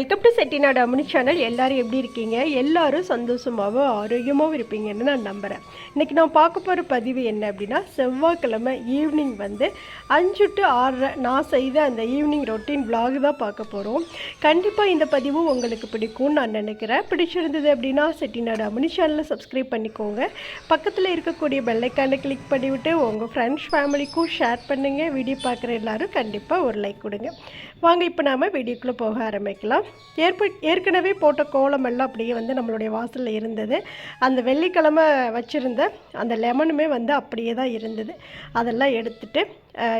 Welcome to Chettinad Ammani channel எல்லோரும் எப்படி இருக்கீங்க? எல்லோரும் சந்தோஷமாகவும் ஆரோக்கியமாகவும் இருப்பீங்கன்னு நான் நம்புகிறேன் இன்றைக்கி நான் பார்க்க போகிற பதிவு என்ன அப்படின்னா செவ்வாய்க்கிழமை ஈவினிங் வந்து அஞ்சு டு ஆறரை நான் செய்த அந்த ஈவினிங் ரொட்டீன் விலாக் தான் பார்க்க போகிறோம் கண்டிப்பாக இந்த பதிவு உங்களுக்கு பிடிக்கும்னு நான் நினைக்கிறேன். பிடிச்சிருந்தது அப்படின்னா செட்டிநாடு அம்மனி சேனலை சப்ஸ்கிரைப் பண்ணிக்கோங்க. பக்கத்தில் இருக்கக்கூடிய பெல்லைக்கானை கிளிக் பண்ணிவிட்டு உங்கள் ஃப்ரெண்ட்ஸ் ஃபேமிலிக்கும் ஷேர் பண்ணுங்கள் வீடியோ பார்க்குற எல்லாரும் கண்டிப்பாக ஒரு லைக் கொடுங்க. வாங்க இப்போ நாம் வீடியோக்குள்ளே போக ஆரம்பிக்கலாம். ஏற்ப ஏற்கனவே போட்ட கோலம் எல்லாம் அப்படியே வந்து நம்மளுடைய வாசலில் இருந்தது. அந்த வெள்ளிக்கிழமை வச்சுருந்த அந்த லெமனுமே வந்து அப்படியே தான் இருந்தது. அதெல்லாம் எடுத்துகிட்டு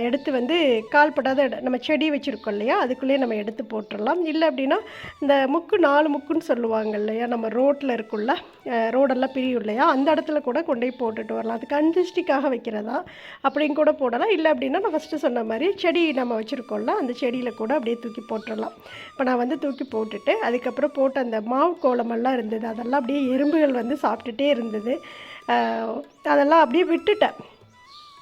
எடுத்து வந்து கால் படாத நம்ம செடி வச்சுருக்கோம் இல்லையா? அதுக்குள்ளேயே நம்ம எடுத்து போட்டுடலாம். இல்லை அப்படின்னா இந்த முக்கு நாலு முக்குன்னு சொல்லுவாங்க இல்லையா? நம்ம ரோட்டில் இருக்குள்ள ரோடெல்லாம் பிரியும் இல்லையா? அந்த இடத்துல கூட கொண்டு போய் போட்டுட்டு வரலாம். அது கன்சிஸ்டிக்காக வைக்கிறதா? அப்படின்னு கூட போடலாம். இல்லை அப்படின்னா நான் ஃபஸ்ட்டு சொன்ன மாதிரி செடி நம்ம வச்சுருக்கோம்ல அந்த செடியில் கூட அப்படியே தூக்கி போட்டுடலாம். இப்போ நான் வந்து தூக்கி போட்டுட்டு அதுக்கப்புறம் போட்டு அந்த மாவு கோலமெல்லாம் இருந்தது. அதெல்லாம் அப்படியே எறும்புகள் வந்து சாப்பிட்டுட்டே இருந்தது. அதெல்லாம் அப்படியே விட்டுட்டேன்.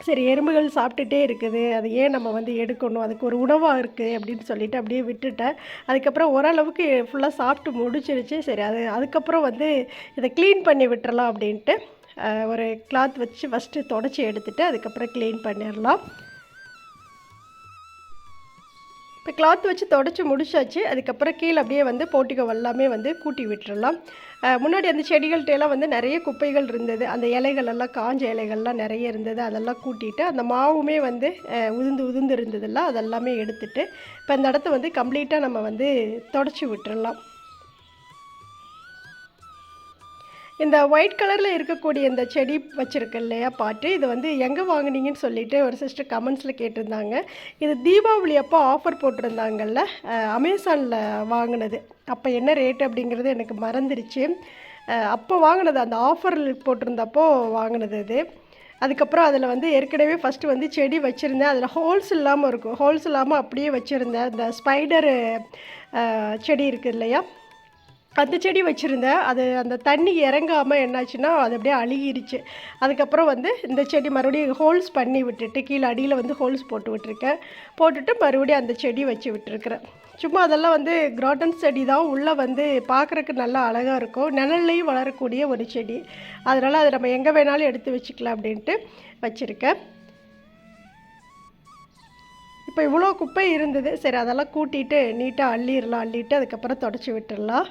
சரி எறும்புகள் சாப்பிட்டுட்டே இருக்குது. அது ஏன் நம்ம வந்து எடுக்கணும்? அதுக்கு ஒரு உணவாக இருக்குது அப்படின்னு சொல்லிட்டு அப்படியே விட்டுட்டேன். அதுக்கப்புறம் ஓரளவுக்கு ஃபுல்லாக சாப்பிட்டு முடிச்சிருச்சு. சரி அது அதுக்கப்புறம் வந்து இதை க்ளீன் பண்ணி விட்டுறலாம் அப்படின்ட்டு ஒரு கிளாத் வச்சு ஃபஸ்ட்டு தொடச்சி எடுத்துட்டு அதுக்கப்புறம் க்ளீன் பண்ணிடலாம். இப்போ கிளாத் வச்சு தொடச்சி முடிச்சாச்சு. அதுக்கப்புறம் கீழே அப்படியே வந்து போட்டிக்கோ எல்லாமே வந்து கூட்டி விட்டுறலாம். முன்னாடி அந்த செடிகள்கிட்ட எல்லாம் வந்து நிறைய குப்பைகள் இருந்தது. அந்த இலைகள் எல்லாம் காஞ்ச இலைகள்லாம் நிறைய இருந்தது. அதெல்லாம் கூட்டிட்டு அந்த மாவுமே வந்து உதுந்து உதிர்ந்து உதிர்ந்து அதெல்லாமே எடுத்துட்டு இப்போ அந்த இடத்த வந்து கம்ப்ளீட்டாக நம்ம வந்து தொடச்சி விட்டுடலாம் இந்த ஒயிட் கலரில் இருக்கக்கூடிய இந்த செடி வச்சுருக்கு இல்லையா பாட்டு இது வந்து எங்கே வாங்குனீங்கன்னு சொல்லிட்டு ஒரு சிஸ்டர் கமெண்ட்ஸில் கேட்டிருந்தாங்க. இது தீபாவளி அப்போ ஆஃபர் போட்டிருந்தாங்கல்ல அமேசானில் வாங்கினது. அப்போ என்ன ரேட் அப்படிங்கிறது எனக்கு மறந்துருச்சு. அப்போ வாங்கினது அந்த ஆஃபர் போட்டிருந்தப்போ வாங்கினது அது அதுக்கப்புறம் அதில் வந்து ஏற்கனவே ஃபஸ்ட்டு வந்து செடி வச்சுருந்தேன். அதில் ஹோல்ஸ் இல்லாமல் இருக்கும். ஹோல்ஸ் இல்லாமல் அப்படியே வச்சுருந்தேன். இந்த ஸ்பைடரு செடி இருக்குது இல்லையா? அந்த செடி வச்சுருந்தேன். அது அந்த தண்ணி இறங்காமல் என்னாச்சுன்னா அது அப்படியே அழுகிருச்சு. அதுக்கப்புறம் வந்து இந்த செடி மறுபடியும் ஹோல்ஸ் பண்ணி விட்டுட்டு கீழே அடியில் வந்து ஹோல்ஸ் போட்டு விட்டுருக்கேன். போட்டுட்டு மறுபடியும் அந்த செடி வச்சு விட்டுருக்குறேன். சும்மா அதெல்லாம் வந்து கிராட்டன் செடி தான். உள்ளே வந்து பார்க்குறக்கு நல்லா அழகாக இருக்கும். நிழல்லையும் வளரக்கூடிய ஒரு செடி. அதனால் அதை நம்ம எங்கே வேணாலும் எடுத்து வச்சுக்கலாம் அப்படின்ட்டு வச்சுருக்கேன். இப்போ இவ்வளோ குப்பை இருந்தது. சரி அதெல்லாம் கூட்டிட்டு நீட்டாக அள்ளிடலாம். அள்ளிட்டு அதுக்கப்புறம் தொடச்சி விட்டுடலாம்.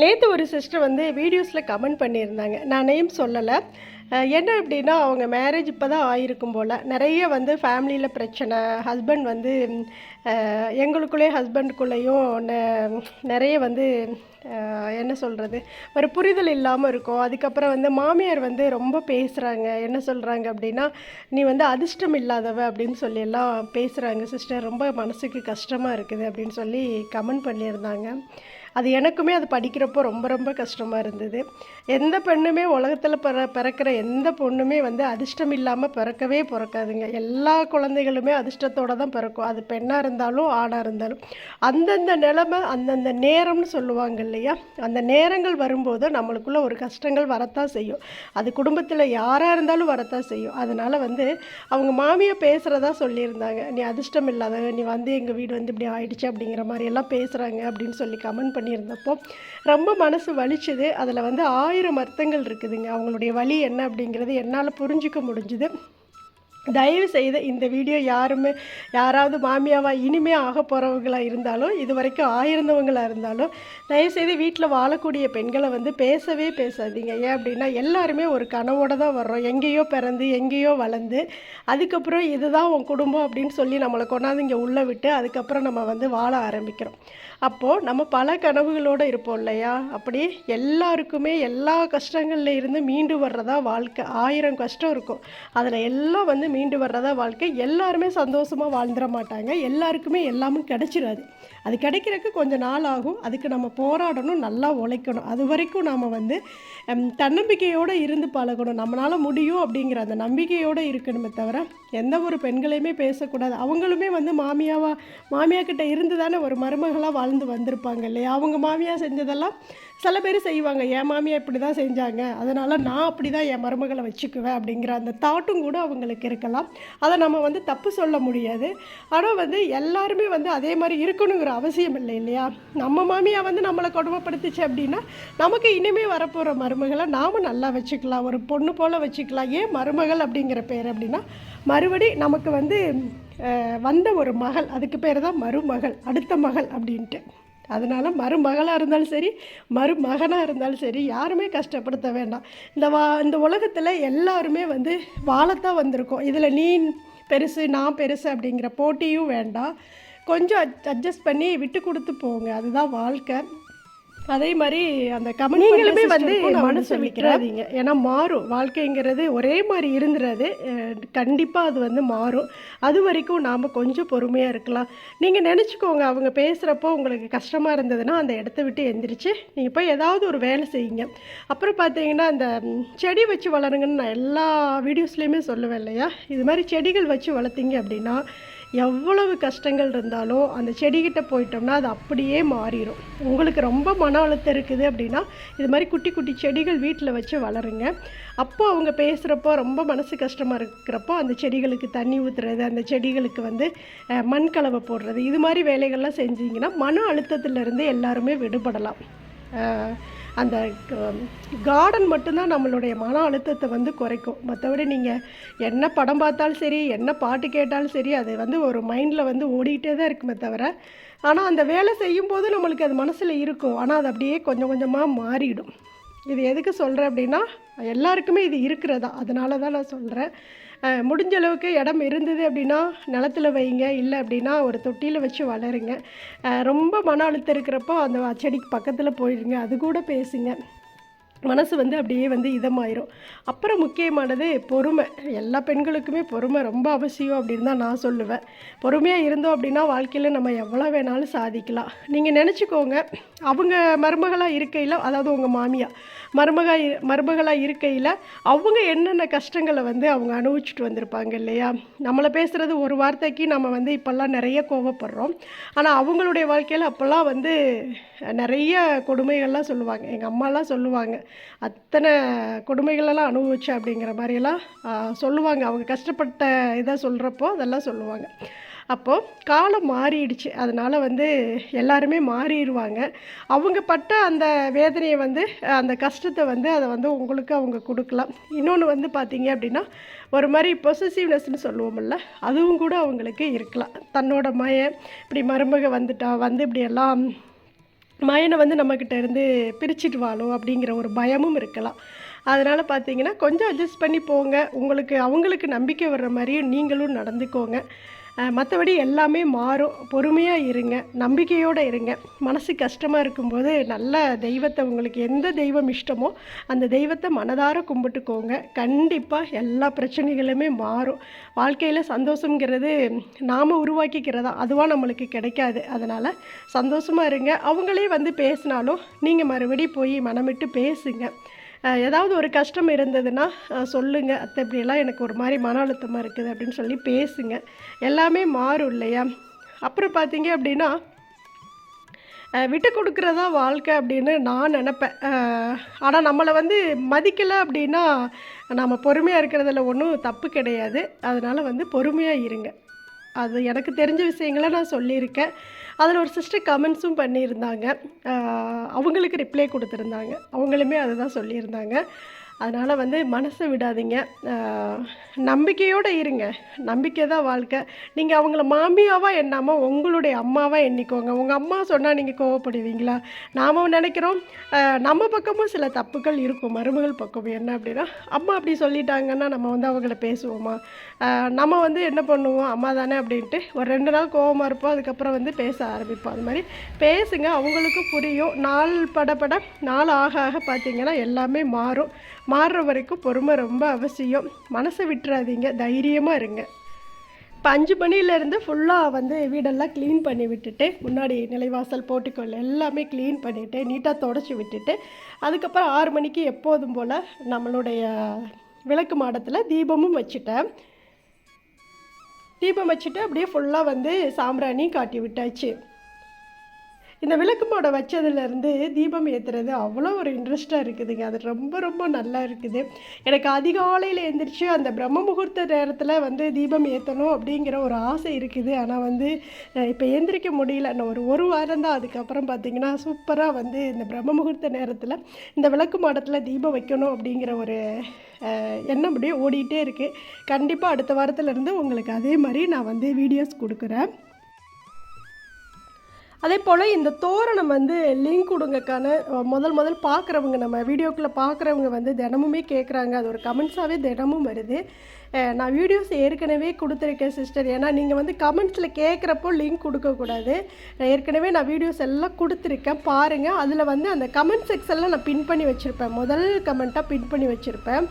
நேற்று ஒரு சிஸ்டர் வந்து வீடியோஸில் கமெண்ட் பண்ணியிருந்தாங்க. நான் நேம் சொல்லலை. என்ன அப்படின்னா அவங்க மேரேஜ் இப்போ தான் ஆயிருக்கும் போல். நிறைய வந்து ஃபேமிலியில் பிரச்சனை. ஹஸ்பண்ட் வந்து எங்களுக்குள்ளே ஹஸ்பண்டுக்குள்ளேயும் நிறைய வந்து என்ன சொல்கிறது ஒரு புரிதல் இல்லாமல் இருக்கும். அதுக்கப்புறம் வந்து மாமியார் வந்து ரொம்ப பேசுகிறாங்க என்ன சொல்கிறாங்க அப்படின்னா நீ வந்து அதிர்ஷ்டம் இல்லாதவ அப்படின்னு சொல்லி எல்லாம் பேசுகிறாங்க சிஸ்டர் ரொம்ப மனசுக்கு கஷ்டமாக இருக்குது அப்படின்னு சொல்லி கமெண்ட் பண்ணியிருந்தாங்க. அது எனக்குமே அது படிக்கிறப்போ ரொம்ப ரொம்ப கஷ்டமாக இருந்தது. எந்த பெண்ணுமே உலகத்தில் பிற பிறக்கிற எந்த பொண்ணுமே வந்து அதிர்ஷ்டம் இல்லாமல் பிறக்கவே பிறக்காதுங்க. எல்லா குழந்தைகளுமே அதிர்ஷ்டத்தோடு தான் பிறக்கும். அது பெண்ணாக இருந்தாலும் ஆணாக இருந்தாலும். அந்தந்த நிலமை அந்தந்த நேரம்னு சொல்லுவாங்க இல்லையா? அந்த நேரங்கள் வரும்போது நம்மளுக்குள்ளே ஒரு கஷ்டங்கள் வரத்தான் செய்யும். அது குடும்பத்தில் யாராக இருந்தாலும் வரத்தான் செய்யும். அதனால் வந்து அவங்க மாமியை பேசுகிறதா சொல்லியிருந்தாங்க. நீ அதிர்ஷ்டம் இல்லாத நீ வந்து எங்கள் வீடு வந்து இப்படி ஆயிடுச்சு அப்படிங்கிற மாதிரி எல்லாம் பேசுகிறாங்க அப்படின்னு சொல்லி கமெண்ட் பண்ணியிருந்தப்போ ரொம்ப மனசு வலிச்சுது. அதில் வந்து ஆயிரம் அர்த்தங்கள் இருக்குதுங்க. அவங்களுடைய வலி என்ன அப்படிங்கிறது என்னால் புரிஞ்சுக்க முடிஞ்சுது. தயவு செய்து இந்த வீடியோ யாருமே யாராவது மாமியாவாக இனிமே ஆக போகிறவங்களாக இருந்தாலும் இது வரைக்கும் ஆயிருந்தவங்களாக இருந்தாலும் தயவு செய்து வீட்டில் வாழக்கூடிய பெண்களை வந்து பேசவே பேசாதீங்க. ஏன் அப்படின்னா எல்லாருமே ஒரு கனவோடு தான் வர்றோம். எங்கேயோ பிறந்து எங்கேயோ வளர்ந்து அதுக்கப்புறம் இதுதான் உன் குடும்பம் அப்படின்னு சொல்லி நம்மளை கொண்டாந்து இங்கே உள்ளே விட்டு அதுக்கப்புறம் நம்ம வந்து வாழ ஆரம்பிக்கிறோம். அப்போது நம்ம பல கனவுகளோடு இருப்போம் இல்லையா? அப்படி எல்லாருக்குமே எல்லா கஷ்டங்கள்ல இருந்து மீண்டு வர்றதா வாழ்க்கை. ஆயிரம் கஷ்டம் இருக்கும். அதில் எல்லாம் வந்து மீண்டு வர்றதா வாழ்க்கை. எல்லாருமே சந்தோஷமாக வாழ்ந்துட மாட்டாங்க. எல்லாருக்குமே எல்லாமும் கிடச்சிடாது அது கிடைக்கிறதுக்கு கொஞ்சம் நாள் ஆகும். அதுக்கு நம்ம போராடணும் நல்லா உழைக்கணும். அது வரைக்கும் நாம் வந்து தன்னம்பிக்கையோடு இருந்து பழகணும். நம்மளால் முடியும் அப்படிங்கிற அந்த நம்பிக்கையோடு இருக்கணுமே தவிர எந்த ஒரு பெண்களையுமே பேசக்கூடாது. அவங்களுமே வந்து மாமியாவா மாமியா கிட்ட இருந்து தானே ஒரு மருமகளாக வாழ்ந்து வந்திருப்பாங்க இல்லையா? அவங்க மாமியா செஞ்சதெல்லாம் சில பேர் செய்வாங்க. என் மாமியா இப்படி தான் செஞ்சாங்க. அதனால் நான் அப்படி தான் என் மருமகளை வச்சுக்குவேன். அப்படிங்கிற அந்த தாட்டும் கூட அவங்களுக்கு இருக்கலாம். அதை நம்ம வந்து தப்பு சொல்ல முடியாது. ஆனால் வந்து எல்லாருமே வந்து அதே மாதிரி இருக்கணுங்கிற அவசியம் இல்லை இல்லையா? நம்ம மாமியா வந்து நம்மளை கொடுமைப்படுத்துச்சு அப்படின்னா நமக்கு இனிமேல் வரப்போகிற மருமகளை நாம் நல்லா வச்சுக்கலாம். ஒரு பொண்ணு போல் வச்சுக்கலாம். ஏன் மருமகள் அப்படிங்கிற பேர் அப்படின்னா மறுபடி நமக்கு வந்து வந்த ஒரு மகள் அதுக்கு பேர் தான் மருமகள் அடுத்த மகள் அப்படின்ட்டு. அதனால் மருமகளாக இருந்தாலும் சரி மருமகனாக இருந்தாலும் சரி யாருமே கஷ்டப்படுத்த வேண்டாம். இந்த வா இந்த உலகத்தில் எல்லாருமே வந்து வாழத்தான் வந்திருக்கோம். இதில் நீ பெருசு நான் பெருசு அப்படிங்கிற போட்டியும் வேண்டாம். கொஞ்சம் அட்ஜஸ்ட் பண்ணி விட்டு கொடுத்து போங்க. அதுதான் வாழ்க்கை. அதே மாதிரி அந்த கமெண்ட் நீங்களுமே வந்து மனசு விட்டுறாதீங்க. ஏன்னா மாறும். வாழ்க்கைங்கிறது ஒரே மாதிரி இருந்துராது கண்டிப்பாக அது வந்து மாறும். அது வரைக்கும் நாம் கொஞ்சம் பொறுமையாக இருக்கலாம். நீங்கள் நினச்சிக்கோங்க அவங்க பேசுகிறப்போ உங்களுக்கு கஷ்டமாக இருந்ததுன்னா அந்த இடத்த விட்டு எந்திரிச்சு நீங்கள் போய் ஏதாவது ஒரு வேலை செய்யுங்க. அப்புறம் பார்த்தீங்கன்னா அந்த செடி வச்சு வளருங்கன்னு நான் எல்லா வீடியோஸ்லேயுமே சொல்லுவேன் இல்லையா? இது மாதிரி செடிகள் வச்சு வளர்த்தீங்க அப்படின்னா எவ்வளவு கஷ்டங்கள் இருந்தாலும் அந்த செடிகிட்ட போயிட்டோம்னா அது அப்படியே மாறிடும் உங்களுக்கு ரொம்ப மன அழுத்தம் இருக்குது அப்படின்னா இது மாதிரி குட்டி குட்டி செடிகள் வீட்டில் வச்சு வளருங்க. அப்போ அவங்க பேசுகிறப்போ ரொம்ப மனசு கஷ்டமாக இருக்கிறப்போ அந்த செடிகளுக்கு தண்ணி ஊற்றுறது அந்த செடிகளுக்கு வந்து மண் கலவை போடுறது இது மாதிரி வேலைகள்லாம் செஞ்சீங்கன்னா மன அழுத்தத்திலிருந்து எல்லாருமே விடுபடலாம். அந்த கார்டன் மட்டும்தான் நம்மளுடைய மன அழுத்தத்தை வந்து குறைக்கும். மற்றபடி நீங்கள் என்ன படம் பார்த்தாலும் சரி என்ன பாட்டு கேட்டாலும் சரி அது வந்து ஒரு மைண்டில் வந்து ஓடிக்கிட்டே தான் இருக்குமே தவிர ஆனால் அந்த வேலை செய்யும்போது நம்மளுக்கு அது மனசில் இருக்கும். ஆனால் அது அப்படியே கொஞ்சம் கொஞ்சமாக மாறிடும். இது எதுக்கு சொல்கிறேன் அப்படின்னா எல்லாருக்குமே இது இருக்கிறதா? அதனால தான் நான் சொல்கிறேன் முடிஞ்ச அளவுக்கு இடம் இருந்தது அப்படின்னா நிலத்துல வைங்க இல்லை அப்படின்னா ஒரு தொட்டியில் வச்சு வளருங்க. ரொம்ப மன அழுத்தம் இருக்கிறப்போ அந்த செடிக்கு பக்கத்தில் போயிடுங்க அது கூட பேசுங்க. மனசு வந்து அப்படியே வந்து இதமாயிரும். அப்புறம் முக்கியமானது பொறுமை. எல்லா பெண்களுக்குமே பொறுமை ரொம்ப அவசியம் அப்படின்னு தான் நான் சொல்லுவேன். பொறுமையாக இருந்தோம் அப்படின்னா வாழ்க்கையில் நம்ம எவ்வளோ வேணாலும் சாதிக்கலாம். நீங்கள் நினச்சிக்கோங்க அவங்க மருமகளாக இருக்கையில் அதாவது உங்கள் மாமியா மருமகா மருமகளாக இருக்கையில் அவங்க என்னென்ன கஷ்டங்களை வந்து அவங்க அனுபவிச்சுட்டு வந்திருப்பாங்க இல்லையா? நம்மளை பேசுகிறது ஒரு வார்த்தைக்கு நம்ம வந்து இப்போல்லாம் நிறைய கோவப்படுறோம். ஆனால் அவங்களுடைய வாழ்க்கையில் அப்போல்லாம் வந்து நிறைய கொடுமைகள்லாம் சொல்லுவாங்க. எங்கள் அம்மாலாம் சொல்லுவாங்க. அத்தனை கொடுமைகளெல்லாம் அனுபவிச்சேன் அப்படிங்கிற மாதிரியெல்லாம் சொல்லுவாங்க. அவங்க கஷ்டப்பட்ட இதை சொல்கிறப்போ அதெல்லாம் சொல்லுவாங்க. அப்போது காலம் மாறிடுச்சு. அதனால் வந்து எல்லாருமே மாறிடுவாங்க. அவங்க பட்ட அந்த வேதனையை வந்து அந்த கஷ்டத்தை வந்து அதை வந்து உங்களுக்கு அவங்க கொடுக்கலாம். இன்னொன்று வந்து பார்த்தீங்க அப்படின்னா ஒரு மாதிரி பொசசிவ்னஸ்னு சொல்லுவோம்ல அதுவும் கூட அவங்களுக்கு இருக்கலாம். தன்னோட மய இப்படி மருமக வந்துட்டா வந்து இப்படி எல்லாம் மயனை வந்து நம்மக்கிட்ட இருந்து பிரிச்சிடுவாளோ வாழும் அப்படிங்கிற ஒரு பயமும் இருக்கலாம். அதனால் பார்த்தீங்கன்னா கொஞ்சம் அட்ஜஸ்ட் பண்ணி போங்க. உங்களுக்கு அவங்களுக்கு நம்பிக்கை வர்ற மாதிரியும் நீங்களும் நடந்துக்கோங்க. மற்றபடி எல்லாமே மாறும். பொறுமையாக இருங்க. நம்பிக்கையோடு இருங்க. மனசு கஷ்டமாக இருக்கும்போது நல்ல தெய்வத்தை உங்களுக்கு எந்த தெய்வம் இஷ்டமோ அந்த தெய்வத்தை மனதார கும்பிட்டுக்கோங்க. கண்டிப்பாக எல்லா பிரச்சனைகளுமே மாறும். வாழ்க்கையில் சந்தோஷங்கிறது நாம் உருவாக்கிக்கிறதா? அதுவாக நம்மளுக்கு கிடைக்காது. அதனால் சந்தோஷமாக இருங்க. அவங்களே வந்து பேசினாலும் நீங்கள் மறுபடியும் போய் மனமிட்டு பேசுங்க. ஏதாவது ஒரு கஷ்டம் இருந்ததுன்னா சொல்லுங்கள் அத்தை இப்படியெல்லாம் எனக்கு ஒரு மாதிரி மன அழுத்தமாக இருக்குது அப்படின்னு சொல்லி பேசுங்க. எல்லாமே மாறும் இல்லையா? அப்புறம் பார்த்தீங்க அப்படின்னா விட்டு கொடுக்குறதா வாழ்க்கை அப்படின்னு நான் நினப்பேன். ஆனால் நம்மளை வந்து மதிக்கலை அப்படின்னா நம்ம பொறுமையாக இருக்கிறதுல ஒன்றும் தப்பு கிடையாது. அதனால் வந்து பொறுமையாக இருங்க. அது எனக்கு தெரிஞ்ச விஷயங்களை நான் சொல்லியிருக்கேன். அதில் ஒரு சிஸ்டர் கமெண்ட்ஸும் பண்ணியிருந்தாங்க. அவங்களுக்கு ரிப்ளை கொடுத்துருந்தாங்க. அவங்களுமே அதை தான் சொல்லியிருந்தாங்க. அதனால் வந்து மனசை விடாதீங்க. நம்பிக்கையோடு இருங்க. நம்பிக்கை தான் வாழ்க்கை. நீங்கள் அவங்கள மாமியாவாக எண்ணாமல் உங்களுடைய அம்மாவாக எண்ணிக்கோங்க. உங்கள் அம்மா சொன்னால் நீங்கள் கோவப்படுவீங்களா? நாம் நினைக்கிறோம் நம்ம பக்கமும் சில தப்புகள் இருக்கும். மருமகள் பக்கம் என்ன அப்படின்னா அம்மா அப்படி சொல்லிட்டாங்கன்னா நம்ம வந்து அவங்கள பேசுவோமா? நம்ம வந்து என்ன பண்ணுவோம்? அம்மா தானே அப்படின்ட்டு ஒரு ரெண்டு நாள் கோவமாக இருப்போம். அதுக்கப்புறம் வந்து பேச ஆரம்பிப்போம். அது மாதிரி பேசுங்க. அவங்களுக்கும் புரியும். நாள் படப்பட நாள் ஆக ஆக பார்த்தீங்கன்னா எல்லாமே மாறும். மாறுற வரைக்கும் பொறுமை ரொம்ப அவசியம். மனசை விட்டுறாதீங்க தைரியமாக இருங்க. இப்போ அஞ்சு மணிலேருந்து ஃபுல்லாக வந்து வீடெல்லாம் க்ளீன் பண்ணி விட்டுட்டு முன்னாடி நிலைவாசல் போட்டுக்கொள்ள எல்லாமே க்ளீன் பண்ணிவிட்டு நீட்டாக தொடச்சி விட்டுட்டு அதுக்கப்புறம் ஆறு மணிக்கு எப்போதும் போல் நம்மளுடைய விளக்கு மாடத்தில் தீபமும் வச்சுட்டேன். தீபம் வச்சுட்டு அப்படியே ஃபுல்லாக வந்து சாம்பிராணியும் காட்டி விட்டாச்சு. இந்த விளக்கு மாடை வச்சதுலேருந்து தீபம் ஏற்றுறது அவ்வளோ ஒரு இன்ட்ரெஸ்ட்டாக இருக்குதுங்க. அது ரொம்ப ரொம்ப நல்லா இருக்குது. எனக்கு அதிகாலையில் எழுந்திரிச்சு அந்த பிரம்ம முகூர்த்த நேரத்தில் வந்து தீபம் ஏற்றணும் அப்படிங்கிற ஒரு ஆசை இருக்குது. ஆனால் வந்து இப்போ எந்திரிக்க முடியல. நான் ஒரு ஒரு வாரம் தான். அதுக்கப்புறம் பார்த்திங்கன்னா சூப்பராக வந்து இந்த பிரம்ம முகூர்த்த நேரத்தில் இந்த விளக்கு மாடத்தில் தீபம் வைக்கணும் அப்படிங்கிற ஒரு எண்ணம் அப்படியே ஓடிட்டே இருக்குது கண்டிப்பாக அடுத்த வாரத்துலேருந்து உங்களுக்கு அதே மாதிரி நான் வந்து வீடியோஸ் கொடுக்குறேன். அதே போல் இந்த தோரணம் வந்து லிங்க் கொடுங்கக்கான முதல் முதல் பார்க்குறவங்க நம்ம வீடியோக்குள்ளே பார்க்குறவங்க வந்து தினமுமே கேட்குறாங்க அது ஒரு கமெண்ட்ஸாகவே தினமும் வருது. நான் வீடியோஸ் ஏற்கனவே கொடுத்துருக்கேன் சிஸ்டர் ஏன்னா நீங்கள் வந்து கமெண்ட்ஸில் கேட்குறப்போ லிங்க் கொடுக்கக்கூடாது நான் ஏற்கனவே நான் வீடியோஸ் எல்லாம் கொடுத்துருக்கேன். பாருங்கள் அதில் வந்து அந்த கமெண்ட் செக்ஷனில் நான் பின் பண்ணி வச்சுருப்பேன். முதல் கமெண்ட்டாக பின் பண்ணி வச்சுருப்பேன்.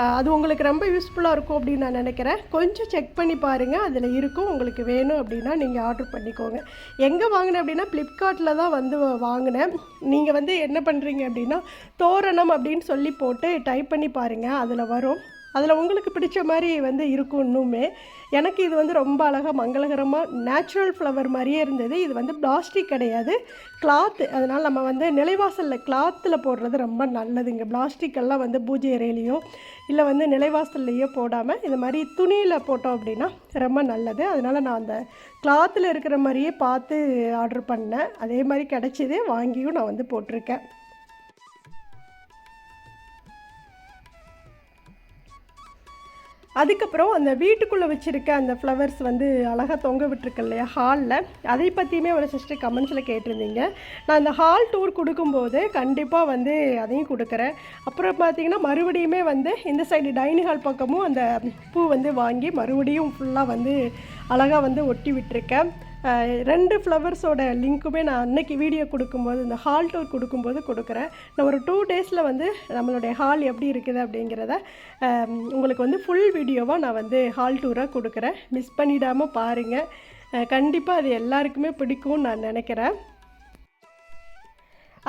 அது உங்களுக்கு ரொம்ப யூஸ்ஃபுல்லாக இருக்கும் அப்படின்னு நான் நினைக்கிறேன். கொஞ்சம் செக் பண்ணி பாருங்கள் அதில் இருக்கும். உங்களுக்கு வேணும் அப்படின்னா நீங்கள் ஆர்டர் பண்ணிக்கோங்க. எங்கே வாங்கினேன் அப்படின்னா ஃப்ளிப்கார்ட்டில் தான் வந்து வாங்கினேன். நீங்கள் வந்து என்ன பண்ணுறீங்க அப்படின்னா தோரணம் அப்படின்னு சொல்லி போட்டு டைப் பண்ணி பாருங்கள் அதில் வரும். அதில் உங்களுக்கு பிடிச்ச மாதிரி வந்து இருக்கும் இன்னுமே. எனக்கு இது வந்து ரொம்ப அழகாக மங்களகரமாக நேச்சுரல் ஃப்ளவர் மாதிரியே இருந்தது. இது வந்து பிளாஸ்டிக் கிடையாது. கிளாத்து அதனால் நம்ம வந்து நிலைவாசலில் கிளாத்தில் போடுறது ரொம்ப நல்லதுங்க. இங்கே பிளாஸ்டிக்கெல்லாம் வந்து பூஜை அறையிலையோ இல்லை வந்து நிலைவாசல்லையோ போடாமல் இந்த மாதிரி துணியில் போட்டோம் அப்படின்னா ரொம்ப நல்லது. அதனால் நான் அந்த கிளாத்தில் இருக்கிற மாதிரியே பார்த்து ஆர்டர் பண்ணேன். அதே மாதிரி கிடச்சிது வாங்கியும் நான் வந்து போட்டிருக்கேன். அதுக்கப்புறம் அந்த வீட்டுக்குள்ளே வச்சுருக்க அந்த ஃப்ளவர்ஸ் வந்து அழகாக தொங்க விட்டுருக்கு இல்லையா ஹாலில் அதை பற்றியுமே ஒரு சிஸ்டர் கமெண்ட்ஸில் கேட்டிருந்தீங்க. நான் அந்த ஹால் டூர் கொடுக்கும்போது கண்டிப்பாக வந்து அதையும் கொடுக்குறேன். அப்புறம் பார்த்தீங்கன்னா மறுபடியுமே வந்து இந்த சைடு டைனிங் ஹால் பக்கமும் அந்த பூ வந்து வாங்கி மறுபடியும் ஃபுல்லாக வந்து அழகாக வந்து ஒட்டி விட்டுருக்கேன். ரெண்டு ஃப்ளவர்ஸோட லிங்க்குமே நான் அன்னைக்கு வீடியோ கொடுக்கும்போது இந்த ஹால் டூர் கொடுக்கும்போது கொடுக்குறேன். நான் ஒரு டூ டேஸில் வந்து நம்மளுடைய ஹால் எப்படி இருக்குது அப்படிங்கிறத உங்களுக்கு வந்து ஃபுல் வீடியோவாக நான் வந்து ஹால் டூராக கொடுக்குறேன். மிஸ் பண்ணிடாமல் பாருங்கள் கண்டிப்பாக அது எல்லாருக்குமே பிடிக்கும்னு நான் நினைக்கிறேன்.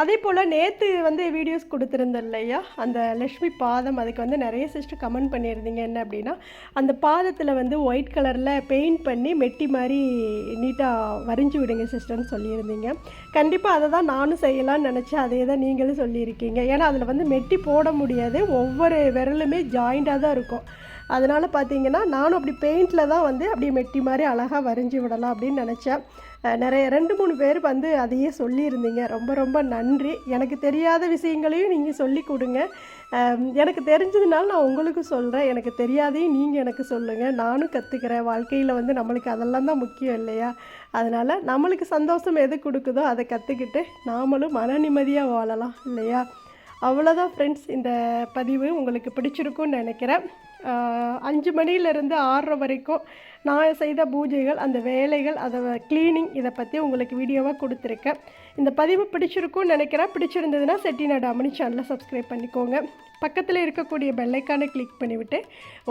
அதே போல் நேற்று வந்து வீடியோஸ் கொடுத்துருந்தேன் இல்லையா? அந்த லக்ஷ்மி பாதம் அதுக்கு வந்து நிறைய சிஸ்டர் கமெண்ட் பண்ணியிருந்தீங்க. என்ன அப்படின்னா அந்த பாதத்தில் வந்து ஒயிட் கலரில் பெயிண்ட் பண்ணி மெட்டி மாதிரி நீட்டாக வரைஞ்சி விடுங்க சிஸ்டர்னு சொல்லியிருந்தீங்க. கண்டிப்பாக அதை தான் நானும் செய்யலாம்னு நினச்சேன். அதே தான் நீங்களும் சொல்லியிருக்கீங்க. ஏன்னா அதில் வந்து மெட்டி போட முடியாது. ஒவ்வொரு விரலுமே ஜாயிண்டாக தான் இருக்கும். அதனால் பார்த்தீங்கன்னா நானும் அப்படி பெயிண்டில் தான் வந்து அப்படியே மெட்டி மாதிரி அழகாக வரைஞ்சி விடலாம் அப்படின்னு நினச்சேன். நிறைய ரெண்டு மூணு பேர் வந்து அதையே சொல்லியிருந்தீங்க. ரொம்ப ரொம்ப நன்றி. எனக்கு தெரியாத விஷயங்களையும் நீங்கள் சொல்லி கொடுங்க. எனக்கு தெரிஞ்சதுனால நான் உங்களுக்கு சொல்கிறேன் எனக்கு தெரியாதையும் நீங்கள் எனக்கு சொல்லுங்கள் நானும் கற்றுக்கிறேன் வாழ்க்கையில் வந்து நம்மளுக்கு அதெல்லாம் தான் முக்கியம் இல்லையா? அதனால் நம்மளுக்கு சந்தோஷம் எது கொடுக்குதோ அதை கற்றுக்கிட்டு நாமளும் மன நிம்மதியாக வாழலாம் இல்லையா? அவ்வளோதான் ஃப்ரெண்ட்ஸ் இந்த பதிவு உங்களுக்கு பிடிச்சிருக்கும்னு நினைக்கிறேன். அஞ்சு மணியிலேருந்து ஆறரை வரைக்கும் நான் செய்த பூஜைகள் அந்த வேலைகள் அதை க்ளீனிங் இதை பற்றி உங்களுக்கு வீடியோவாக கொடுத்துருக்கேன். இந்த பதிவு பிடிச்சிருக்கும்னு நினைக்கிறேன். பிடிச்சிருந்ததுன்னா செட்டிநாடு அமனி சேனலை சப்ஸ்கிரைப் பண்ணிக்கோங்க. பக்கத்தில் இருக்கக்கூடிய பெல்லைக்கானை கிளிக் பண்ணிவிட்டு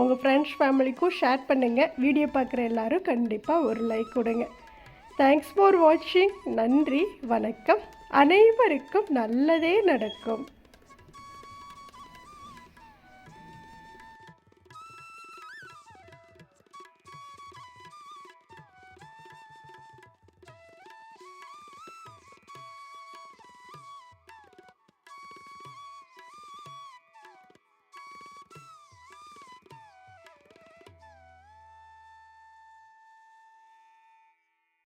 உங்கள் ஃப்ரெண்ட்ஸ் ஃபேமிலிக்கும் ஷேர் பண்ணுங்கள் வீடியோ பார்க்குற எல்லோரும் கண்டிப்பாக ஒரு லைக் கொடுங்க. தேங்க்ஸ் ஃபார் வாட்சிங் நன்றி வணக்கம். அனைவருக்கும் நல்லதே நடக்கும்.